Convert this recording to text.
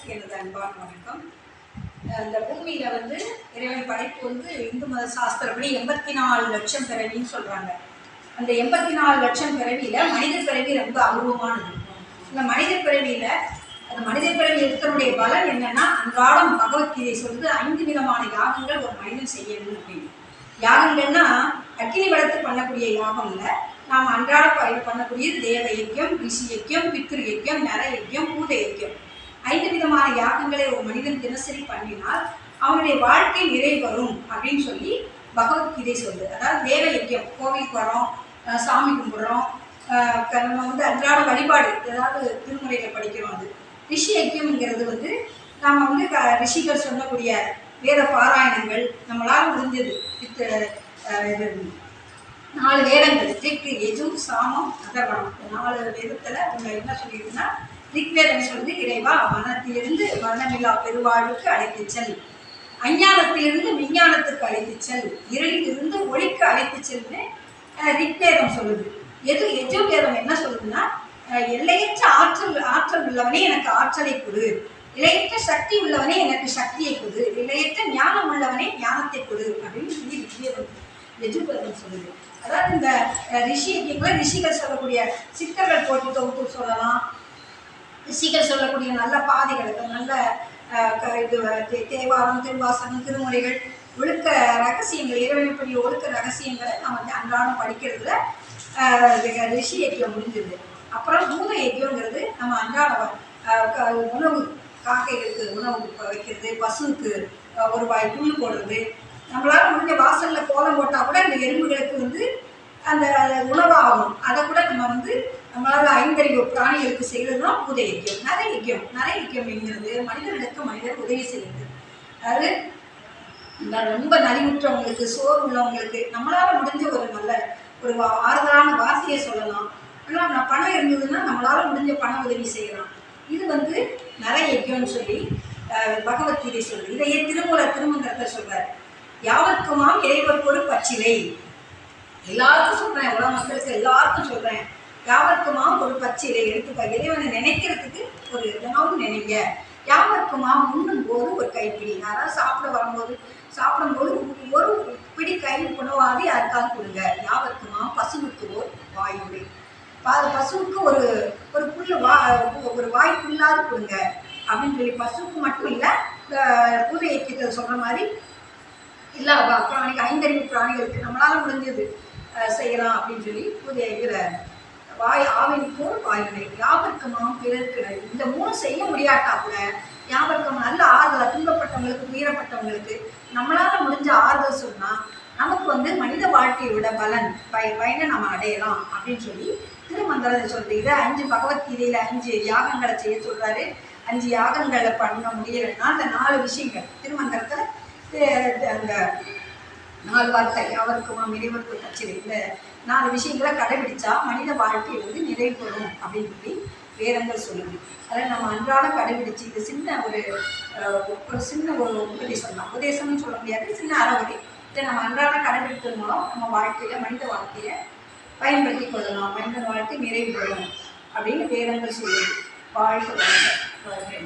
அனைவருக்கும் எனது அன்பான வணக்கம். இந்த பூமியில வந்து இறைவன் படைப்பு வந்து இந்து மத சாஸ்திரப்படி எண்பத்தி நாலு லட்சம் பிறவின்னு சொல்றாங்க. அந்த எண்பத்தி நாலு லட்சம் பிறவியில மனித பிறவி ரொம்ப அபூர்வமானது. இந்த மனித பிறவியில அந்த மனித பிறவி இருக்கிறனுடைய பலன் என்னன்னா அன்றாடம் பகவத்கீதை சொல்லுது ஐந்து விதமான யாகங்கள் ஒரு மனிதன் செய்யணும் அப்படின்னு. யாகங்கள்னா அக்கினி வளர்த்து பண்ணக்கூடிய யாகம் இல்லை. நாம் அன்றாட பயிர் பண்ணக்கூடிய தேவ யக்கியம் ரிஷி யக்கியம் பித்ரு யக்கியம் நர யக்கியம் பூத யக்கியம் ஐந்து விதமான யாகங்களை ஒரு மனிதன் தினசரி பண்ணினால் அவனுடைய வாழ்க்கை நிறைவரும் அப்படின்னு சொல்லி பகவத்கீதை சொல்லுது. அதாவது தேவ யக்கியம் கோவிலுக்கு வரோம் சாமி கும்பிட்றோம் க- நம்ம வந்து அன்றாட வழிபாடு ஏதாவது திருமுறையில் படிக்கிறோம் அது. ரிஷி ஐக்கியம்ங்கிறது வந்து நாம் வந்து க ரிஷிகள் சொல்லக்கூடிய வேத பாராயணங்கள் நம்மளால் முடிஞ்சது. வித் இது நாலு வேதங்கள் திக்கு எஜு சாமம் அதர்வனம் நாலு வேதத்தில் உங்க என்ன சொல்லியிருக்குன்னா ரிக்வேதம் சொல்லுது இறைவா மனத்திலிருந்து மரணமில்லா பெருவாழ்வுக்கு அழைத்துச் செல். அஞ்ஞானத்திலிருந்து விஞ்ஞானத்துக்கு அழைத்துச் செல். இருளிலிருந்து ஒளிக்கு அழைத்துச் செல்னு ரிக்வேதம் சொல்லுது. எது எஜுர்வேதம் என்ன சொல்லுதுன்னா எல்லையற்ற ஆற்றல் ஆற்றல் உள்ளவனே எனக்கு ஆற்றலை கொடு. இலையற்ற சக்தி உள்ளவனே எனக்கு சக்தியை கொடு. இலையற்ற ஞானம் உள்ளவனே ஞானத்தை கொடு. அப்படின்னு சொல்லி ரிக்வேதம் எஜுர்வேதம் சொல்லுது. அதாவது இந்த ரிஷி ரிஷிகள் சொல்லக்கூடிய சித்தர்கள் போட்டு தொகுத்து சொல்லலாம். சீக்கிரம் சொல்லக்கூடிய நல்ல பாதைகளுக்கு நல்ல க- இது தேவாரம் திருவாசனம் திருமுறைகள் ஒழுக்க ரகசியங்கள் இறைவனுக்குரிய ஒழுக்க ரகசியங்களை நம்ம வந்து அன்றாடம் படிக்கிறதுல ரிஷி யக்கியம் முடிஞ்சது. அப்புறம் பூத யக்கியங்கிறது நம்ம அன்றாட க- உணவு காக்கைகளுக்கு உணவு வைக்கிறது பசுவுக்கு ஒரு வாய் புல் போடுறது. நம்மளால முடிஞ்ச வாசல்ல கோலம் போட்டால் கூட இந்த எறும்புகளுக்கு வந்து அந்த உணவாகும் அதை கூட நம்ம வந்து நம்மளால் ஐந்தறிவு பிராணிகளுக்கு செய்கிறது தான் பூத யக்கியம் நர யக்கியம் நர யக்கியம்ங்கிறது மனிதர்களுக்கு மனிதர் உதவி செய்யுது அதாவது ரொம்ப நலிவுற்றவங்களுக்கு சோறு உள்ளவங்களுக்கு நம்மளால் முடிஞ்ச ஒரு நல்ல ஒரு வா- ஆறுதலான வார்த்தையை சொல்லலாம். ஆனால் நான் பணம் இருந்ததுன்னா நம்மளால் முடிஞ்ச பண உதவி செய்யலாம். இது வந்து நர யக்கியம்னு சொல்லி பகவத்கீதை சொல்லுது. இதையே திருமூல திருமந்திரத்தை சொல்றாரு. யாவர்க்குமாம் ஒரு பச்சிலை. எல்லாருக்கும் சொல்கிறேன் உலக மக்களுக்கு எல்லாருக்கும் சொல்கிறேன் யாவர்க்குமாம் ஒரு பச்சிலை எடுத்து இறைவனை நினைக்கிறதுக்கு ஒரு ஏதாவது நினைங்க. யாவர்க்குமாம் உண்ணும் போது ஒரு கைப்பிடி. யாராவது சாப்பிட வரும்போது சாப்பிடும்போது ஒரு பிடி கை உணவாது யாருக்காவது கொடுங்க. யாவர்க்குமாம் பசுவுக்கு ஒரு வாயுவை பா பசுவுக்கு ஒரு ஒரு புல்லு வா ஒரு வாய் புல்லாது கொடுங்க. அப்படின்னு சொல்லி பசுவுக்கு மட்டும் இல்லை பூஜை இயக்கத்தில் சொல்கிற மாதிரி இல்லை பிராணிக்கு ஐந்தறிவு பிராணிகளுக்கு நம்மளால் முடிஞ்சது. செய்யலாம் அப்படின்னு சொல்லி புதிய இதில் வாய் ஆவினுக்கும் வாயினை யாவர்க்கமாம் பிறருக்கு இந்த மூணு செய்ய முடியாட்டா கூட யாவர்க்கம் நல்ல ஆறுதல் துன்பப்பட்டவங்களுக்கு உயரப்பட்டவங்களுக்கு நம்மளால் முடிஞ்ச ஆறுதல் சொன்னால் நமக்கு வந்து மனித வாழ்க்கையோட பலன் பய பயனை நம்ம அடையலாம் அப்படின்னு சொல்லி திருமந்திரத்தை சொல்றது. இதை அஞ்சு பகவத்கீதையில அஞ்சு யாகங்களை செய்ய சொல்றாரு. அஞ்சு யாகங்களை பண்ண முடியலைன்னா அந்த நாலு விஷயங்கள். திருமந்திரத்தில் அந்த நாலு வார்த்தை அவருக்குமாம் இறைவருக்கு கட்சியில் இல்லை நாலு விஷயங்களை கடைபிடிச்சா மனித வாழ்க்கை வந்து நிறைவு பெறும் அப்படின்னு சொல்லி வேதங்கள் சொல்லுது. அதில் நம்ம அன்றாட கடைபிடிச்சு இது சின்ன ஒரு ஒரு சின்ன ஒரு உபதேசம் தான். உபதேசம்னு சொல்ல முடியாது. சின்ன அறவுரை இதை நம்ம அன்றாட கடைபிடிப்பதன் மூலம் நம்ம வாழ்க்கையில் மனித வாழ்க்கையை பயன்படுத்தி கொள்ளலாம். மனித வாழ்க்கை நிறைவு பெறும் அப்படின்னு வேதங்கள் சொல்லுது. வாழ்க்கை வாழ்க்கை